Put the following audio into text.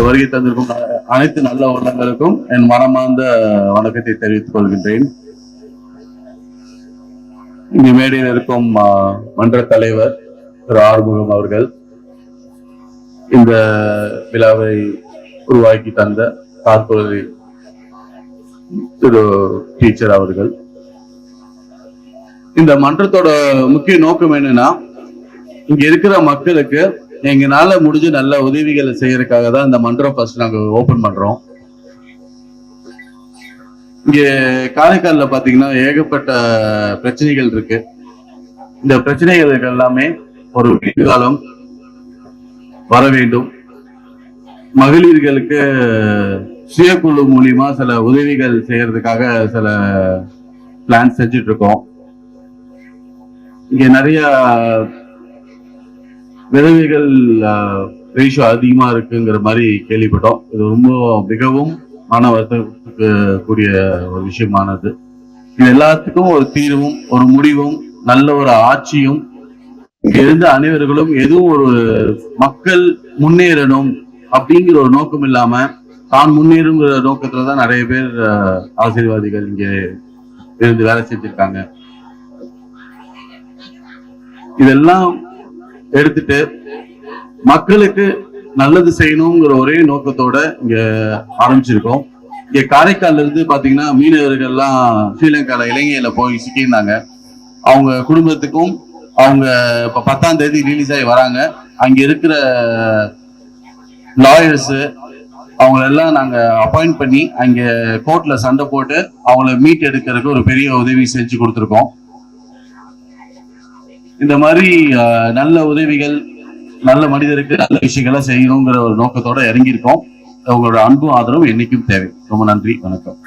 வருகை தந்திருக்கும் அனைத்து நல்ல உள்ளங்களுக்கும் என் மனமார்ந்த வணக்கத்தை தெரிவித்துக் கொள்கின்றேன். இங்கு மேடையில் இருக்கும் மன்ற தலைவர் திரு ஆறுமுகம் அவர்கள் இந்த விழாவை உருவாக்கி தந்த கார்பொறை திரு டீச்சர் அவர்கள். இந்த மன்றத்தோட முக்கிய நோக்கம் என்னன்னா இங்க இருக்கிற மக்களுக்கு எங்களால முடிஞ்சு நல்ல உதவிகளை செய்யறதுக்காக தான் இந்த மன்றம் ஃபர்ஸ்ட் நாங்க ஓபன் பண்றோம். இங்க காரைக்கால்ல பாத்தீங்கன்னா ஏகப்பட்ட பிரச்சனைகள் இருக்கு. இந்த பிரச்சனைகளுக்கு எல்லாமே ஒரு காலம் வர வேண்டும். மகளிர்களுக்கு சுயக்குழு மூலியமா சில உதவிகள் செய்யறதுக்காக சில பிளான் செஞ்சுட்டு இருக்கோம். இங்க நிறைய விதவைகள் ரேஷியோ அதிகமா இருக்குங்கிற மாதிரி கேள்விப்பட்டோம். இது ரொம்ப மிகவும் மன வருத்தத்துக்கு கூடிய ஒரு விஷயமானது. இது எல்லாத்துக்கும் ஒரு தீர்வும் ஒரு முடிவும் நல்ல ஒரு ஆட்சியும் இங்க இருந்த அனைவர்களும் எதுவும் ஒரு மக்கள் முன்னேறணும் அப்படிங்கிற ஒரு நோக்கம் இல்லாம தான் முன்னேறுங்கிற நோக்கத்துல தான் நிறைய பேர் ஆசீர்வாதிகள் இங்கே இருந்து வேலை செஞ்சிருக்காங்க. இதெல்லாம் எடுத்துட்டு மக்களுக்கு நல்லது செய்யணுங்கிற ஒரே நோக்கத்தோட இங்க ஆரம்பிச்சிருக்கோம். இங்க காரைக்கால்ல இருந்து பாத்தீங்கன்னா மீனவர்கள்லாம் ஸ்ரீலங்கால இலங்கையில போய் சிக்கியிருந்தாங்க. அவங்க குடும்பத்துக்கும் அவங்க இப்ப பத்தாம் தேதி ரிலீஸ் ஆகி வராங்க. அங்க இருக்கிற லாயர்ஸ் அவங்களெல்லாம் நாங்க அப்பாயிண்ட் பண்ணி அங்க கோர்ட்ல சண்டை போட்டு அவங்கள மீட் எடுக்கிறதுக்கு ஒரு பெரிய உதவி செஞ்சு கொடுத்துருக்கோம். இந்த மாதிரி நல்ல உதவிகள் நல்ல மனிதருக்கு நல்ல விஷயங்களை செய்யணுங்கிற ஒரு நோக்கத்தோட இறங்கியிருக்கோம். உங்களோட அன்பும் ஆதரவும் என்னைக்கும் தேவை. ரொம்ப நன்றி வணக்கம்.